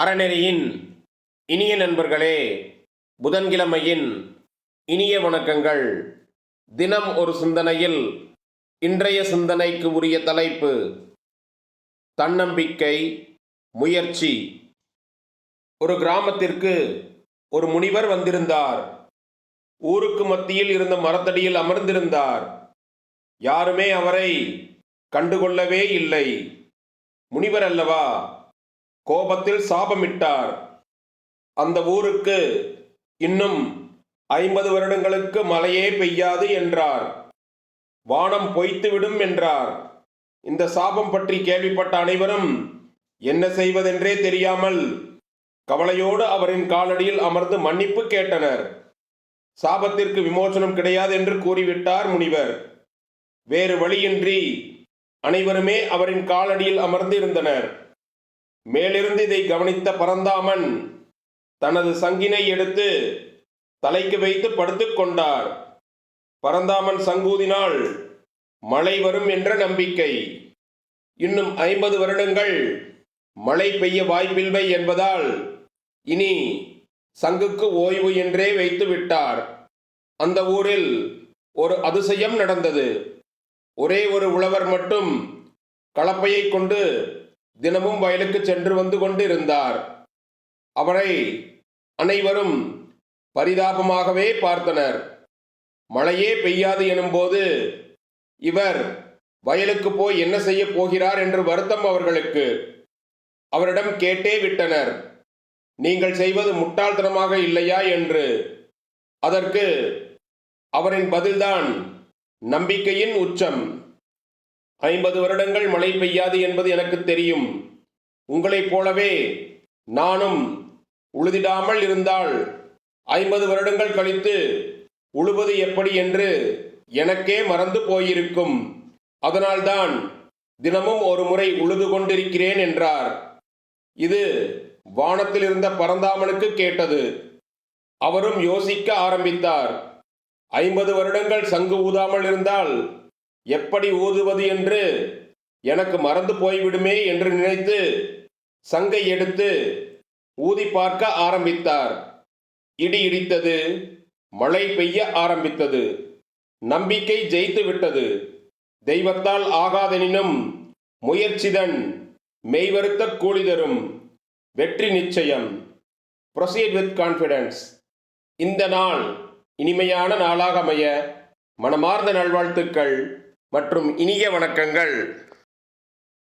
அறநெறியின் இனிய நண்பர்களே புதன்கிழமையின் இனிய வணக்கங்கள். தினம் ஒரு சிந்தனையில் இன்றைய சிந்தனைக்கு உரிய தலைப்பு தன்னம்பிக்கை முயற்சி. ஒரு கிராமத்திற்கு ஒரு முனிவர் வந்திருந்தார். ஊருக்கு மத்தியில் இருந்த மரத்தடியில் அமர்ந்திருந்தார். யாருமே அவரை கண்டுகொள்ளவே இல்லை. முனிவர் அல்லவா? கோபத்தில் சாபமிட்டார். அந்த ஊருக்கு இன்னும் ஐம்பது வருடங்களுக்கு மழையே பெய்யாது என்றார். வானம் பொய்த்துவிடும் என்றார். இந்த சாபம் பற்றி கேள்விப்பட்ட அனைவரும் என்ன செய்வதென்றே தெரியாமல் கவலையோடு அவரின் காலடியில் அமர்ந்து மன்னிப்பு கேட்டனர். சாபத்திற்கு விமோசனம் கிடையாது என்று கூறிவிட்டார் முனிவர். வேறு வழியின்றி அனைவருமே அவரின் காலடியில் அமர்ந்து இருந்தனர் மேலிருந்து இதை கவனித்த பரந்தாமன் தனது சங்கினை எடுத்து தலைக்கு வைத்து படுத்துக்கொண்டார் பரந்தாமன் சங்கூதினால் மழை வரும் என்ற நம்பிக்கை. இன்னும் ஐம்பது வருடங்கள் மழை பெய்ய வாய்ப்பில்லை என்பதால் இனி சங்குக்கு ஓய்வு என்றே வைத்து விட்டார். அந்த ஊரில் ஒரு அதிசயம் நடந்தது. ஒரே ஒரு உழவர் மட்டும் கலப்பையை கொண்டு தினமும் வயலுக்கு சென்று வந்து கொண்டு இருந்தார் அவரை அனைவரும் பரிதாபமாகவே பார்த்தனர். மழையே பெய்யாது எனும்போது இவர் வயலுக்கு போய் என்ன செய்ய போகிறார் என்று வருத்தம் அவர்களுக்கு. அவரிடம் கேட்டே விட்டனர். நீங்கள் செய்வது முட்டாள்தனமாக இல்லையா? என்று. அதற்கு அவரின் பதில்தான் நம்பிக்கையின் உச்சம். ஐம்பது வருடங்கள் மழை பெய்யாது என்பது எனக்கு தெரியும். உங்களைப் போலவே நானும் உழுதிடாமல் இருந்தால் ஐம்பது வருடங்கள் கழித்து உழுவது எப்படி என்று எனக்கே மறந்து போயிருக்கும். அதனால்தான் தினமும் ஒரு முறை உழுது கொண்டிருக்கிறேன் என்றார். இது வானத்தில் இருந்த பரந்தாமனுக்கு கேட்டது. அவரும் யோசிக்க ஆரம்பித்தார். ஐம்பது வருடங்கள் சங்கு ஊதாமல் இருந்தால் எப்படி ஊதுவது என்று எனக்கு மறந்து போய்விடுமே என்று நினைத்து சங்கை எடுத்து ஊதி பார்க்க ஆரம்பித்தார். இடி இடித்தது மழை பெய்ய ஆரம்பித்தது நம்பிக்கை ஜெயித்து விட்டது. தெய்வத்தால் ஆகாதெனினும் முயற்சிதன் மெய்வருத்த கூலி தரும் வெற்றி நிச்சயம். ப்ரொசீட் வித் கான்ஃபிடன்ஸ் இந்த நாள் இனிமையான நாளாக அமைய மனமார்ந்த நல்வாழ்த்துக்கள். மற்றும் இனிய வணக்கங்கள்.